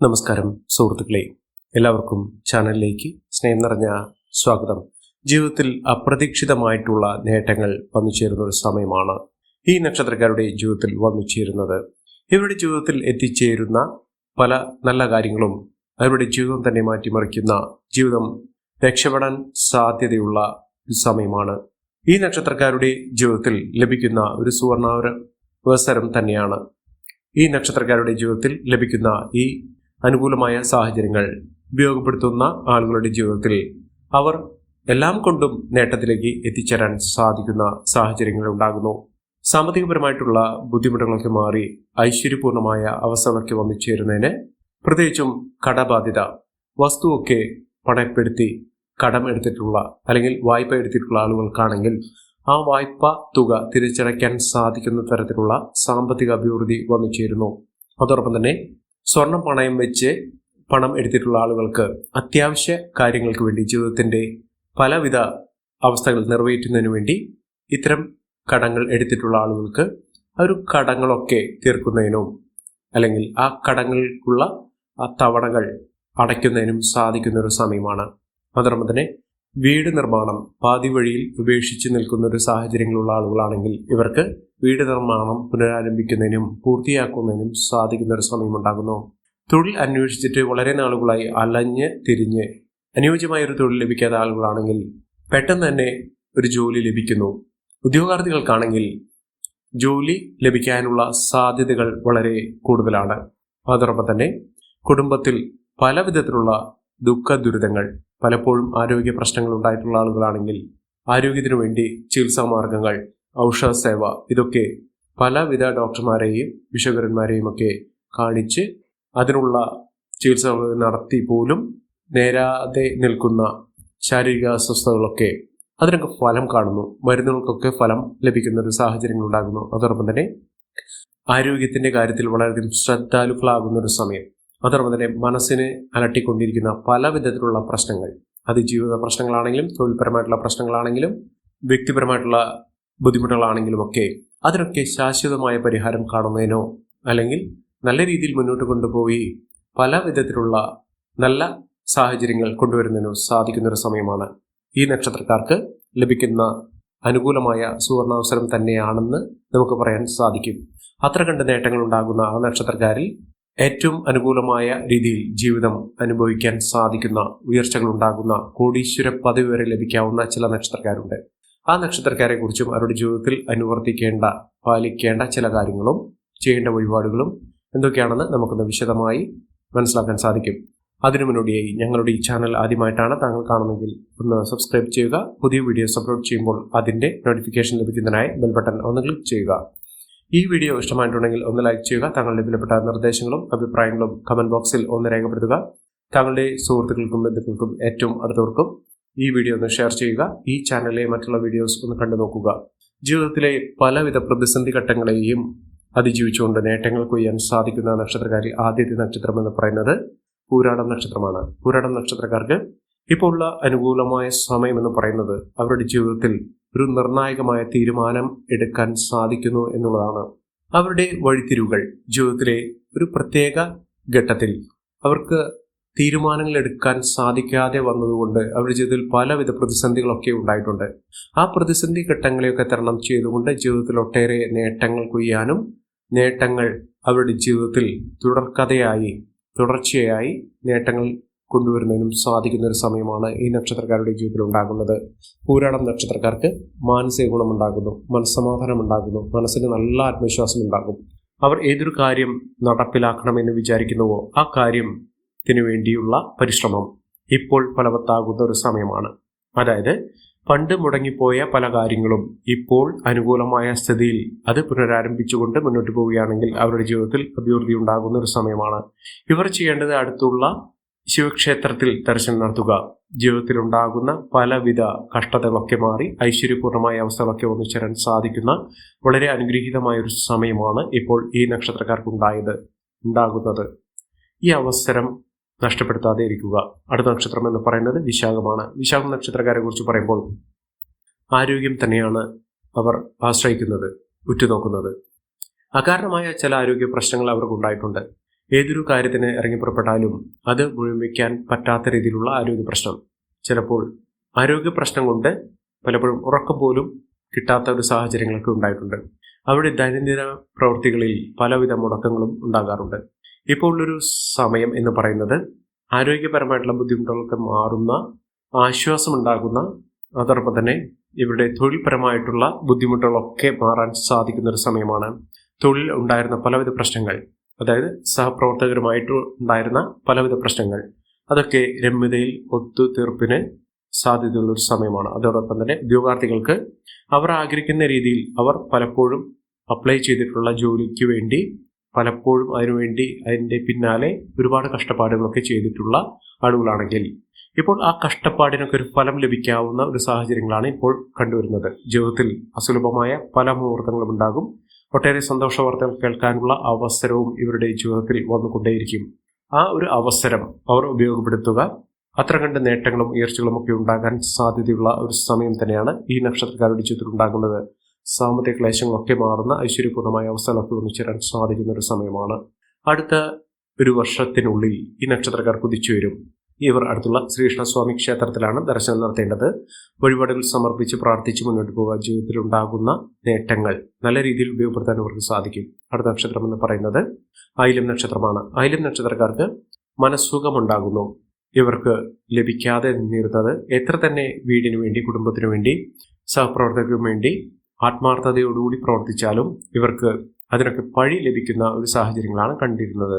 നമസ്കാരം സുഹൃത്തുക്കളെ. എല്ലാവർക്കും ചാനലിലേക്ക് സ്നേഹം നിറഞ്ഞ സ്വാഗതം. ജീവിതത്തിൽ അപ്രതീക്ഷിതമായിട്ടുള്ള നേട്ടങ്ങൾ വന്നു ചേരുന്ന ഒരു സമയമാണ് ഈ നക്ഷത്രക്കാരുടെ ജീവിതത്തിൽ വന്നു ചേരുന്നത്. ഇവരുടെ ജീവിതത്തിൽ എത്തിച്ചേരുന്ന പല നല്ല കാര്യങ്ങളും അവരുടെ ജീവിതം തന്നെ മാറ്റിമറിക്കുന്ന ജീവിതം രക്ഷപ്പെടാൻ സാധ്യതയുള്ള സമയമാണ്. ഈ നക്ഷത്രക്കാരുടെ ജീവിതത്തിൽ ലഭിക്കുന്ന ഒരു സുവർണ അവസരം തന്നെയാണ്. ഈ നക്ഷത്രക്കാരുടെ ജീവിതത്തിൽ ലഭിക്കുന്ന ഈ അനുകൂലമായ സാഹചര്യങ്ങൾ ഉപയോഗപ്പെടുത്തുന്ന ആളുകളുടെ ജീവിതത്തിൽ അവർ എല്ലാം കൊണ്ടും നേട്ടത്തിലേക്ക് എത്തിച്ചേരാൻ സാധിക്കുന്ന സാഹചര്യങ്ങൾ ഉണ്ടാകുന്നു. സാമ്പത്തികപരമായിട്ടുള്ള ബുദ്ധിമുട്ടുകളൊക്കെ മാറി ഐശ്വര്യപൂർണമായ അവസ്ഥകളൊക്കെ വന്നു ചേരുന്നതിന് പ്രത്യേകിച്ചും കടബാധ്യത വസ്തുവൊക്കെ പണയപ്പെടുത്തി കടം എടുത്തിട്ടുള്ള അല്ലെങ്കിൽ വായ്പ എടുത്തിട്ടുള്ള ആളുകൾക്കാണെങ്കിൽ ആ വായ്പ തുക തിരിച്ചടയ്ക്കാൻ സാധിക്കുന്ന തരത്തിലുള്ള സാമ്പത്തിക അഭിവൃദ്ധി വന്നു ചേരുന്നു. അതോടൊപ്പം തന്നെ സ്വർണം പണയം വെച്ച് പണം എടുത്തിട്ടുള്ള ആളുകൾക്ക് അത്യാവശ്യ കാര്യങ്ങൾക്ക് വേണ്ടി ജീവിതത്തിന്റെ പലവിധ അവസ്ഥകൾ നിറവേറ്റുന്നതിന് വേണ്ടി ഇത്തരം കടങ്ങൾ എടുത്തിട്ടുള്ള ആളുകൾക്ക് ആ ഒരു കടങ്ങളൊക്കെ തീർക്കുന്നതിനും അല്ലെങ്കിൽ ആ കടങ്ങൾക്കുള്ള ആ തവണകൾ അടയ്ക്കുന്നതിനും സാധിക്കുന്ന ഒരു സമയമാണ്. തന്നെ വീട് നിർമ്മാണം പാതി വഴിയിൽ ഉപേക്ഷിച്ച് നിൽക്കുന്ന ഒരു സാഹചര്യങ്ങളുള്ള ആളുകളാണെങ്കിൽ ഇവർക്ക് വീട് നിർമ്മാണം പുനരാരംഭിക്കുന്നതിനും പൂർത്തിയാക്കുന്നതിനും സാധിക്കുന്ന ഒരു സമയമുണ്ടാകുന്നു. തൊഴിൽ അന്വേഷിച്ചിട്ട് വളരെ നാളുകളായി അലഞ്ഞ് തിരിഞ്ഞ് അനുയോജ്യമായ ഒരു തൊഴിൽ ലഭിക്കാത്ത ആളുകളാണെങ്കിൽ പെട്ടെന്ന് തന്നെ ഒരു ജോലി ലഭിക്കുന്നു. ഉദ്യോഗാർത്ഥികൾക്കാണെങ്കിൽ ജോലി ലഭിക്കാനുള്ള സാധ്യതകൾ വളരെ കൂടുതലാണ്. അതോടൊപ്പം തന്നെ കുടുംബത്തിൽ പല വിധത്തിലുള്ള ദുഃഖ ദുരിതങ്ങൾ പലപ്പോഴും ആരോഗ്യ പ്രശ്നങ്ങൾ ഉണ്ടായിട്ടുള്ള ആളുകളാണെങ്കിൽ ആരോഗ്യത്തിനു വേണ്ടി ചികിത്സാ മാർഗങ്ങൾ ഔഷധ സേവ. ഇതൊക്കെ പലവിധ ഡോക്ടർമാരെയും വിഷകരന്മാരെയും ഒക്കെ കാണിച്ച് അതിനുള്ള ചികിത്സ നടത്തി പോലും നേരാതെ നിൽക്കുന്ന ശാരീരിക അസ്വസ്ഥതകളൊക്കെ അതിനൊക്കെ ഫലം കാണുന്നു. മരുന്നുകൾക്കൊക്കെ ഫലം ലഭിക്കുന്ന ഒരു സാഹചര്യങ്ങൾ ഉണ്ടാകുന്നു. അതോടൊപ്പം തന്നെ ആരോഗ്യത്തിന്റെ കാര്യത്തിൽ വളരെയധികം ശ്രദ്ധാലുക്കളാകുന്ന ഒരു സമയം. അതോടൊപ്പം തന്നെ മനസ്സിനെ അലട്ടിക്കൊണ്ടിരിക്കുന്ന പല വിധത്തിലുള്ള പ്രശ്നങ്ങൾ. അത് ജീവിത പ്രശ്നങ്ങളാണെങ്കിലും തൊഴിൽപരമായിട്ടുള്ള പ്രശ്നങ്ങളാണെങ്കിലും വ്യക്തിപരമായിട്ടുള്ള ബുദ്ധിമുട്ടുകളാണെങ്കിലും ഒക്കെ അതിനൊക്കെ ശാശ്വതമായ പരിഹാരം കാണുന്നതിനോ അല്ലെങ്കിൽ നല്ല രീതിയിൽ മുന്നോട്ട് കൊണ്ടുപോയി പല വിധത്തിലുള്ള നല്ല സാഹചര്യങ്ങൾ കൊണ്ടുവരുന്നതിനോ സാധിക്കുന്ന ഒരു സമയമാണ് ഈ നക്ഷത്രക്കാർക്ക് ലഭിക്കുന്ന അനുകൂലമായ സുവർണാവസരം തന്നെയാണെന്ന് നമുക്ക് പറയാൻ സാധിക്കും. അത്ര കണ്ട് നേട്ടങ്ങൾ ഉണ്ടാകുന്ന ആ നക്ഷത്രക്കാരിൽ ഏറ്റവും അനുകൂലമായ രീതിയിൽ ജീവിതം അനുഭവിക്കാൻ സാധിക്കുന്ന ഉയർച്ചകൾ ഉണ്ടാകുന്ന കോടീശ്വര പദവി വരെ ലഭിക്കാവുന്ന ചില നക്ഷത്രക്കാരുണ്ട്. ആ നക്ഷത്രക്കാരെ കുറിച്ചും അവരുടെ ജീവിതത്തിൽ അനുവർത്തിക്കേണ്ട പാലിക്കേണ്ട ചില കാര്യങ്ങളും ചെയ്യേണ്ട വഴിപാടുകളും എന്തൊക്കെയാണെന്ന് നമുക്കൊന്ന് വിശദമായി മനസ്സിലാക്കാൻ സാധിക്കും. അതിനു മുന്നോടിയായി ഞങ്ങളുടെ ഈ ചാനൽ ആദ്യമായിട്ടാണ് താങ്കൾ കാണുന്നെങ്കിൽ ഒന്ന് സബ്സ്ക്രൈബ് ചെയ്യുക. പുതിയ വീഡിയോസ് അപ്ലോഡ് ചെയ്യുമ്പോൾ അതിന്റെ നോട്ടിഫിക്കേഷൻ ലഭിക്കുന്നതിനായി ബെൽ ബട്ടൺ ഒന്ന് ക്ലിക്ക് ചെയ്യുക. ഈ വീഡിയോ ഇഷ്ടമായിട്ടുണ്ടെങ്കിൽ ഒന്ന് ലൈക്ക് ചെയ്യുക. താങ്കളുടെ വിലപ്പെട്ട നിർദ്ദേശങ്ങളും അഭിപ്രായങ്ങളും കമന്റ് ബോക്സിൽ ഒന്ന് രേഖപ്പെടുത്തുക. താങ്കളുടെ സുഹൃത്തുക്കൾക്കും ബന്ധുക്കൾക്കും ഏറ്റവും അടുത്തവർക്കും ഈ വീഡിയോ ഒന്ന് ഷെയർ ചെയ്യുക. ഈ ചാനലിലെ മറ്റുള്ള വീഡിയോസ് ഒന്ന് കണ്ടു നോക്കുക. ജീവിതത്തിലെ പലവിധ പ്രതിസന്ധി ഘട്ടങ്ങളെയും അതിജീവിച്ചുകൊണ്ട് നേട്ടങ്ങൾ കൊയ്യാൻ സാധിക്കുന്ന നക്ഷത്രകാരി ആദ്യത്തെ നക്ഷത്രം എന്ന് പറയുന്നത് പൂരാടം നക്ഷത്രമാണ്. പൂരാടം നക്ഷത്രക്കാർക്ക് ഇപ്പോൾ ഉള്ള അനുകൂലമായ സമയം എന്ന് പറയുന്നത് അവരുടെ ജീവിതത്തിൽ ഒരു നിർണായകമായ തീരുമാനം എടുക്കാൻ സാധിക്കുന്നു എന്നുള്ളതാണ്. അവരുടെ വഴിത്തിരിവുകൾ ജീവിതത്തിലെ ഒരു പ്രത്യേക ഘട്ടത്തിൽ അവർക്ക് തീരുമാനങ്ങൾ എടുക്കാൻ സാധിക്കാതെ വന്നതുകൊണ്ട് അവരുടെ ജീവിതത്തിൽ പലവിധ പ്രതിസന്ധികളൊക്കെ ഉണ്ടായിട്ടുണ്ട്. ആ പ്രതിസന്ധി ഘട്ടങ്ങളെയൊക്കെ തരണം ചെയ്തുകൊണ്ട് ജീവിതത്തിൽ ഒട്ടേറെ നേട്ടങ്ങൾ കൊയ്യാനും നേട്ടങ്ങൾ അവരുടെ ജീവിതത്തിൽ തുടർക്കഥയായി തുടർച്ചയായി നേട്ടങ്ങൾ കൊണ്ടുവരുന്നതിനും സാധിക്കുന്ന ഒരു സമയമാണ് ഈ നക്ഷത്രക്കാരുടെ ജീവിതത്തിൽ ഉണ്ടാകുന്നത്. പൂരാടം നക്ഷത്രക്കാർക്ക് മാനസിക ഗുണമുണ്ടാകുന്നു മനസ്സമാധാനം ഉണ്ടാകുന്നു മനസ്സിന് നല്ല ആത്മവിശ്വാസം ഉണ്ടാകും അവർ ഏതൊരു കാര്യം നടപ്പിലാക്കണമെന്ന് വിചാരിക്കുന്നുവോ ആ കാര്യത്തിന് വേണ്ടിയുള്ള പരിശ്രമം ഇപ്പോൾ ഫലവത്താകുന്ന ഒരു സമയമാണ്. അതായത് പണ്ട് മുടങ്ങിപ്പോയ പല കാര്യങ്ങളും ഇപ്പോൾ അനുകൂലമായ സ്ഥിതിയിൽ അത് പുനരാരംഭിച്ചുകൊണ്ട് മുന്നോട്ട് പോവുകയാണെങ്കിൽ അവരുടെ ജീവിതത്തിൽ അഭിവൃദ്ധി ഉണ്ടാകുന്ന ഒരു സമയമാണ്. ഇവർ ചെയ്യേണ്ടത് അടുത്തുള്ള ശിവക്ഷേത്രത്തിൽ ദർശനം നടത്തുക. ജീവിതത്തിൽ ഉണ്ടാകുന്ന പലവിധ കഷ്ടതകളൊക്കെ മാറി ഐശ്വര്യപൂർണമായ അവസ്ഥകളൊക്കെ ഒന്നിച്ചേരാൻ സാധിക്കുന്ന വളരെ അനുഗ്രഹീതമായ ഒരു സമയമാണ് ഇപ്പോൾ ഈ നക്ഷത്രക്കാർക്ക് ഉണ്ടായത് ഉണ്ടാകുന്നത്. ഈ അവസരം നഷ്ടപ്പെടുത്താതെ ഇരിക്കുക അടുത്ത നക്ഷത്രം എന്ന് പറയുന്നത് വിശാഖമാണ്. വിശാഖം നക്ഷത്രക്കാരെ കുറിച്ച് പറയുമ്പോൾ ആരോഗ്യം തന്നെയാണ് അവർ ആശ്രയിക്കുന്നത് ഉറ്റുനോക്കുന്നത്. അകാരണമായ ചില ആരോഗ്യ പ്രശ്നങ്ങൾ അവർക്ക് ഉണ്ടായിട്ടുണ്ട്. ഏതൊരു കാര്യത്തിന് ഇറങ്ങിപ്പുറപ്പെട്ടാലും അത് മുഴുവിക്കാൻ പറ്റാത്ത രീതിയിലുള്ള ആരോഗ്യ പ്രശ്നം. ചിലപ്പോൾ ആരോഗ്യ പ്രശ്നം കൊണ്ട് പലപ്പോഴും ഉറക്കം പോലും കിട്ടാത്ത ഒരു സാഹചര്യങ്ങളൊക്കെ ഉണ്ടായിട്ടുണ്ട്. അവരുടെ ദൈനംദിന പ്രവൃത്തികളിൽ പലവിധ മുടക്കങ്ങളും ഉണ്ടാകാറുണ്ട്. ഇപ്പോൾ ഉള്ളൊരു സമയം എന്ന് പറയുന്നത് ആരോഗ്യപരമായിട്ടുള്ള ബുദ്ധിമുട്ടുകൾക്ക് മാറുന്ന ആശ്വാസമുണ്ടാകുന്ന അതോടൊപ്പം തന്നെ ഇവരുടെ തൊഴിൽപരമായിട്ടുള്ള ബുദ്ധിമുട്ടുകളൊക്കെ മാറാൻ സാധിക്കുന്ന ഒരു സമയമാണ്. തൊഴിൽ ഉണ്ടായിരുന്ന പലവിധ പ്രശ്നങ്ങൾ അതായത് സഹപ്രവർത്തകരുമായിട്ട് ഉണ്ടായിരുന്ന പലവിധ പ്രശ്നങ്ങൾ. അതൊക്കെ രമ്യതയിൽ ഒത്തുതീർപ്പിന് സാധ്യതയുള്ള ഒരു സമയമാണ്. അതോടൊപ്പം തന്നെ ഉദ്യോഗാർത്ഥികൾക്ക് അവർ ആഗ്രഹിക്കുന്ന രീതിയിൽ അവർ പലപ്പോഴും അപ്ലൈ ചെയ്തിട്ടുള്ള ജോലിക്ക് വേണ്ടി പലപ്പോഴും അതിനുവേണ്ടി അതിന്റെ പിന്നാലെ ഒരുപാട് കഷ്ടപ്പാടുകളൊക്കെ ചെയ്തിട്ടുള്ള ആളുകളാണെങ്കിൽ ഇപ്പോൾ ആ കഷ്ടപ്പാടിനൊക്കെ ഒരു ഫലം ലഭിക്കാവുന്ന ഒരു സാഹചര്യങ്ങളാണ് ഇപ്പോൾ കണ്ടുവരുന്നത്. ജീവിതത്തിൽ അസുലഭമായ പല മുഹൂർത്തങ്ങളും ഉണ്ടാകും. ഒട്ടേറെ സന്തോഷ വാർത്തകൾ കേൾക്കാനുള്ള അവസരവും ഇവരുടെ ജീവിതത്തിൽ വന്നുകൊണ്ടേയിരിക്കും. ആ ഒരു അവസരം അവർ ഉപയോഗപ്പെടുത്തുക. അത്ര കണ്ട് നേട്ടങ്ങളും ഉയർച്ചകളും ഒക്കെ ഉണ്ടാകാൻ സാധ്യതയുള്ള ഒരു സമയം തന്നെയാണ് ഈ നക്ഷത്രക്കാരുടെ ജീവിതത്തിൽ ഉണ്ടാകുന്നത്. സാമ്പത്തിക ക്ലേശങ്ങളൊക്കെ മാറുന്ന ഐശ്വര്യപൂർണമായ അവസ്ഥകളൊക്കെ ഒന്നിച്ചേരാൻ സാധിക്കുന്ന ഒരു സമയമാണ്. അടുത്ത ഒരു വർഷത്തിനുള്ളിൽ ഈ നക്ഷത്രക്കാർ കുതിച്ചു വരും. ഇവർ അടുത്തുള്ള ശ്രീകൃഷ്ണസ്വാമി ക്ഷേത്രത്തിലാണ് ദർശനം നടത്തേണ്ടത്. വഴിപാടുകൾ സമർപ്പിച്ച് പ്രാർത്ഥിച്ച് മുന്നോട്ട് പോകുക ജീവിതത്തിൽ ഉണ്ടാകുന്ന നേട്ടങ്ങൾ നല്ല രീതിയിൽ ഉപയോഗപ്പെടുത്താൻ അവർക്ക് സാധിക്കും. അടുത്ത നക്ഷത്രം എന്ന് പറയുന്നത് ആയില്യം നക്ഷത്രമാണ്. ആയില്യം നക്ഷത്രക്കാർക്ക് മനസ്സുഖമുണ്ടാകുന്നു. ഇവർക്ക് ലഭിക്കാതെ നിന്നിരുന്നത് എത്ര തന്നെ വീടിനു വേണ്ടി കുടുംബത്തിനു വേണ്ടി സഹപ്രവർത്തകർക്കും വേണ്ടി ആത്മാർത്ഥതയോടുകൂടി പ്രവർത്തിച്ചാലും ഇവർക്ക് അതിനൊക്കെ പഴി ലഭിക്കുന്ന ഒരു സാഹചര്യങ്ങളാണ് കണ്ടിരുന്നത്.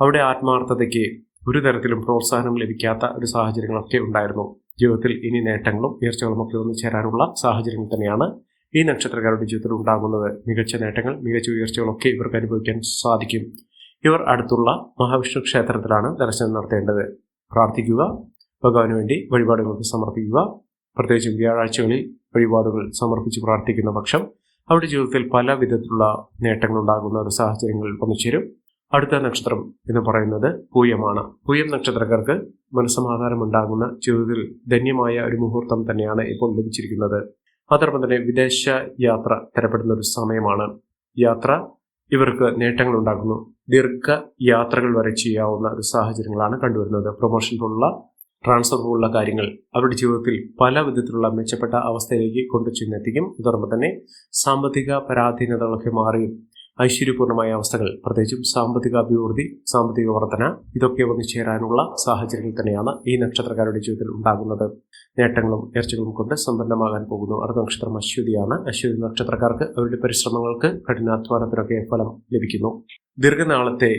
അവിടെ ആത്മാർത്ഥതയ്ക്ക് ഒരു തരത്തിലും പ്രോത്സാഹനം ലഭിക്കാത്ത ഒരു സാഹചര്യങ്ങളൊക്കെ ഉണ്ടായിരുന്നു. ജീവിതത്തിൽ ഇനി നേട്ടങ്ങളും ഉയർച്ചകളും ഒക്കെ ഒന്നു ചേരാനുള്ള സാഹചര്യങ്ങൾ തന്നെയാണ് ഈ നക്ഷത്രക്കാരുടെ ജീവിതത്തിൽ ഉണ്ടാകുന്നത്. മികച്ച നേട്ടങ്ങൾ മികച്ച ഉയർച്ചകളൊക്കെ ഇവർക്ക് അനുഭവിക്കാൻ സാധിക്കും. ഇവർ അടുത്തുള്ള മഹാവിഷ്ണു ക്ഷേത്രത്തിലാണ് ദർശനം നടത്തേണ്ടത്. പ്രാർത്ഥിക്കുക ഭഗവാന് വേണ്ടി വഴിപാടുകൾക്ക് സമർപ്പിക്കുക പ്രത്യേകിച്ചും വ്യാഴാഴ്ചകളിൽ വഴിപാടുകൾ സമർപ്പിച്ച് പ്രാർത്ഥിക്കുന്ന പക്ഷം അവരുടെ ജീവിതത്തിൽ പല വിധത്തിലുള്ള നേട്ടങ്ങൾ ഉണ്ടാകുന്ന ഒരു സാഹചര്യങ്ങൾ വന്നുചേരും അടുത്ത നക്ഷത്രം എന്ന് പറയുന്നത് പൂയമാണ്. പൂയം നക്ഷത്രക്കാർക്ക് മനസ്സമാധാനം ഉണ്ടാകുന്ന ജീവിതത്തിൽ ധന്യമായ ഒരു മുഹൂർത്തം തന്നെയാണ് ഇപ്പോൾ ലഭിച്ചിരിക്കുന്നത്. അതോടൊപ്പം തന്നെ വിദേശ യാത്ര തരപ്പെടുന്ന ഒരു സമയമാണ് യാത്ര. ഇവർക്ക് നേട്ടങ്ങൾ ഉണ്ടാക്കുന്നു ദീർഘ യാത്രകൾ വരെ ചെയ്യാവുന്ന ഒരു സാഹചര്യങ്ങളാണ് കണ്ടുവരുന്നത്. പ്രൊമോഷൻ പോലുള്ള ട്രാൻസ്ഫർ പോലുള്ള കാര്യങ്ങൾ അവരുടെ ജീവിതത്തിൽ പല വിധത്തിലുള്ള മെച്ചപ്പെട്ട അവസ്ഥയിലേക്ക് കൊണ്ടു ചെന്നെത്തിക്കും. അതോടൊപ്പം തന്നെ സാമ്പത്തിക പരാധീനതകളൊക്കെ മാറിയും. ഐശ്വര്യപൂർണമായ അവസ്ഥകൾ പ്രത്യേകിച്ചും സാമ്പത്തിക അഭിവൃദ്ധി സാമ്പത്തിക വർധന ഇതൊക്കെ വന്നു ചേരാനുള്ള സാഹചര്യങ്ങൾ തന്നെയാണ് ഈ നക്ഷത്രക്കാരുടെ ജീവിതത്തിൽ ഉണ്ടാകുന്നത്. നേട്ടങ്ങളും ഉയർച്ചകളും കൊണ്ട് സമ്പന്നമാകാൻ പോകുന്നു. അടുത്ത നക്ഷത്രം അശ്വതിയാണ്. അശ്വതി നക്ഷത്രക്കാർക്ക് അവരുടെ പരിശ്രമങ്ങൾക്ക് കഠിനാധ്വാനത്തിനൊക്കെ ഫലം ലഭിക്കുന്നു. ദീർഘനാളത്തെ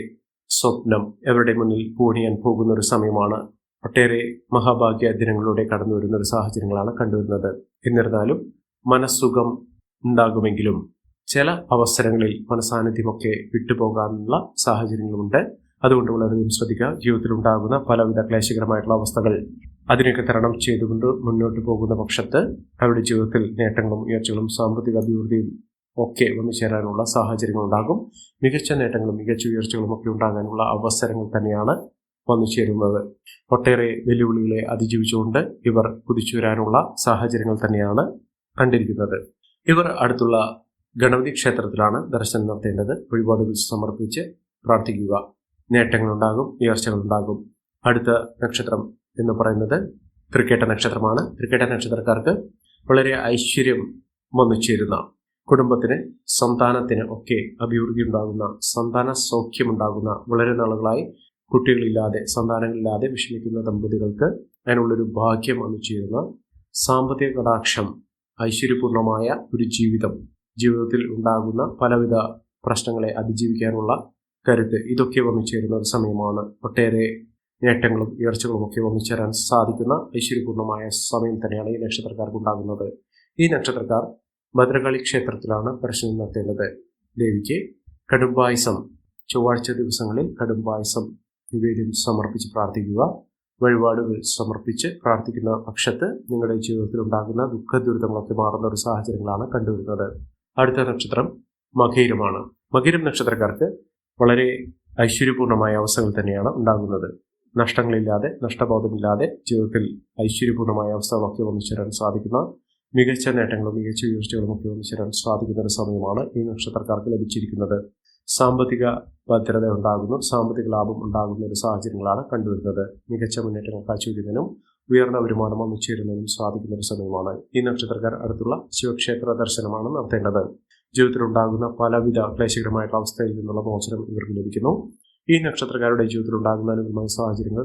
സ്വപ്നം അവരുടെ മുന്നിൽ പൂണിയാൻ പോകുന്ന ഒരു സമയമാണ് ഒട്ടേറെ മഹാഭാഗ്യ ദിനങ്ങളിലൂടെ കടന്നു വരുന്ന ഒരു സാഹചര്യങ്ങളാണ് കണ്ടുവരുന്നത്. എന്നിരുന്നാലും മനസ്സുഖം ഉണ്ടാകുമെങ്കിലും ചില അവസരങ്ങളിൽ മനസാന്നിധ്യമൊക്കെ വിട്ടുപോകാനുള്ള സാഹചര്യങ്ങളുമുണ്ട്. അതുകൊണ്ട് വളരെയധികം ശ്രദ്ധിക്കുക ജീവിതത്തിൽ ഉണ്ടാകുന്ന പലവിധ ക്ലേശകരമായിട്ടുള്ള അവസ്ഥകൾ അതിനൊക്കെ തരണം ചെയ്തുകൊണ്ട് മുന്നോട്ട് പോകുന്ന പക്ഷത്ത് അവരുടെ ജീവിതത്തിൽ നേട്ടങ്ങളും ഉയർച്ചകളും സാമ്പത്തിക അഭിവൃദ്ധിയും ഒക്കെ വന്നു ചേരാനുള്ള സാഹചര്യങ്ങൾ ഉണ്ടാകും മികച്ച നേട്ടങ്ങളും മികച്ച ഉയർച്ചകളും ഒക്കെ ഉണ്ടാകാനുള്ള അവസരങ്ങൾ തന്നെയാണ് വന്നു ചേരുന്നത് ഒട്ടേറെ വെല്ലുവിളികളെ അതിജീവിച്ചുകൊണ്ട് ഇവർ കുതിച്ചു വരാനുള്ള സാഹചര്യങ്ങൾ തന്നെയാണ് കണ്ടിരിക്കുന്നത്. ഇവർ അടുത്തുള്ള ഗണപതി ക്ഷേത്രത്തിലാണ് ദർശനം നടത്തേണ്ടത്. വഴിപാടുകൾ സമർപ്പിച്ച് പ്രാർത്ഥിക്കുക. നേട്ടങ്ങളുണ്ടാകും ഉയർച്ചകളുണ്ടാകും. അടുത്ത നക്ഷത്രം എന്ന് പറയുന്നത് ക്രിക്കറ്റ നക്ഷത്രമാണ്. ക്രിക്കറ്റ നക്ഷത്രക്കാർക്ക് വളരെ ഐശ്വര്യം വന്നു ചേരുന്ന കുടുംബത്തിന് സന്താനത്തിന് ഒക്കെ അഭിവൃദ്ധി ഉണ്ടാകുന്ന സന്താന സൗഖ്യമുണ്ടാകുന്ന വളരെ നാളുകളായി കുട്ടികളില്ലാതെ സന്താനങ്ങളില്ലാതെ വിഷമിക്കുന്ന ദമ്പതികൾക്ക് അതിനുള്ളൊരു ഭാഗ്യം വന്നു ചേരുന്ന സാമ്പത്തിക കടാക്ഷം ഐശ്വര്യപൂർണമായ ഒരു ജീവിതം ജീവിതത്തിൽ ഉണ്ടാകുന്ന പലവിധ പ്രശ്നങ്ങളെ അതിജീവിക്കാനുള്ള കരുത്ത് ഇതൊക്കെ വന്നു ചേരുന്ന ഒരു സമയമാണ്. ഒട്ടേറെ നേട്ടങ്ങളും ഉയർച്ചകളും ഒക്കെ വന്നു ചേരാൻ സാധിക്കുന്ന ഐശ്വര്യപൂർണമായ സമയം തന്നെയാണ് ഈ നക്ഷത്രക്കാർക്ക് ഉണ്ടാകുന്നത് ഈ നക്ഷത്രക്കാർ ഭദ്രകാളി ക്ഷേത്രത്തിലാണ് ദർശനം നടത്തേണ്ടത്. ദേവിക്ക് കടുംപായസം ചൊവ്വാഴ്ച ദിവസങ്ങളിൽ കടുംപായസം നിവേദ്യം സമർപ്പിച്ച് പ്രാർത്ഥിക്കുക. വഴിപാടുകൾ സമർപ്പിച്ച് പ്രാർത്ഥിക്കുന്ന പക്ഷത്ത് നിങ്ങളുടെ ജീവിതത്തിൽ ഉണ്ടാകുന്ന ദുഃഖ ദുരിതങ്ങളൊക്കെ മാറുന്ന ഒരു സാഹചര്യങ്ങളാണ് കണ്ടുവരുന്നത്. അടുത്ത നക്ഷത്രം മകീരമാണ്. മകീരം നക്ഷത്രക്കാർക്ക് വളരെ ഐശ്വര്യപൂർണമായ അവസ്ഥകൾ തന്നെയാണ് ഉണ്ടാകുന്നത്. നഷ്ടങ്ങളില്ലാതെ നഷ്ടബോധമില്ലാതെ ജീവിതത്തിൽ ഐശ്വര്യപൂർണമായ അവസ്ഥകളൊക്കെ വന്നു ചേരാൻ സാധിക്കുന്ന മികച്ച നേട്ടങ്ങളും മികച്ച ഉയർച്ചകളും ഒക്കെ വന്നു ചേരാൻ സാധിക്കുന്ന ഒരു സമയമാണ് ഈ നക്ഷത്രക്കാർക്ക് ലഭിച്ചിരിക്കുന്നത്. സാമ്പത്തിക ഭദ്രത ഉണ്ടാകുന്നു സാമ്പത്തിക ലാഭം ഉണ്ടാകുന്ന ഒരു സാഹചര്യങ്ങളാണ് കണ്ടുവരുന്നത്. മികച്ച മുന്നേറ്റങ്ങൾ കാഴ്ചവെക്കുന്നതിനും ഉയർന്ന വരുമാനം ഒന്നിച്ചേരുന്നതിനും സാധിക്കുന്ന ഒരു സമയമാണ് ഈ നക്ഷത്രക്കാർ അടുത്തുള്ള ശിവക്ഷേത്ര ദർശനമാണ് നടത്തേണ്ടത്. ജീവിതത്തിലുണ്ടാകുന്ന പലവിധ ക്ലേശകരമായിട്ടുള്ള അവസ്ഥയിൽ നിന്നുള്ള മോചനം ഇവർക്ക് ലഭിക്കുന്നു. ഈ നക്ഷത്രക്കാരുടെ ജീവിതത്തിലുണ്ടാകുന്ന അനുകൂലമായ സാഹചര്യങ്ങൾ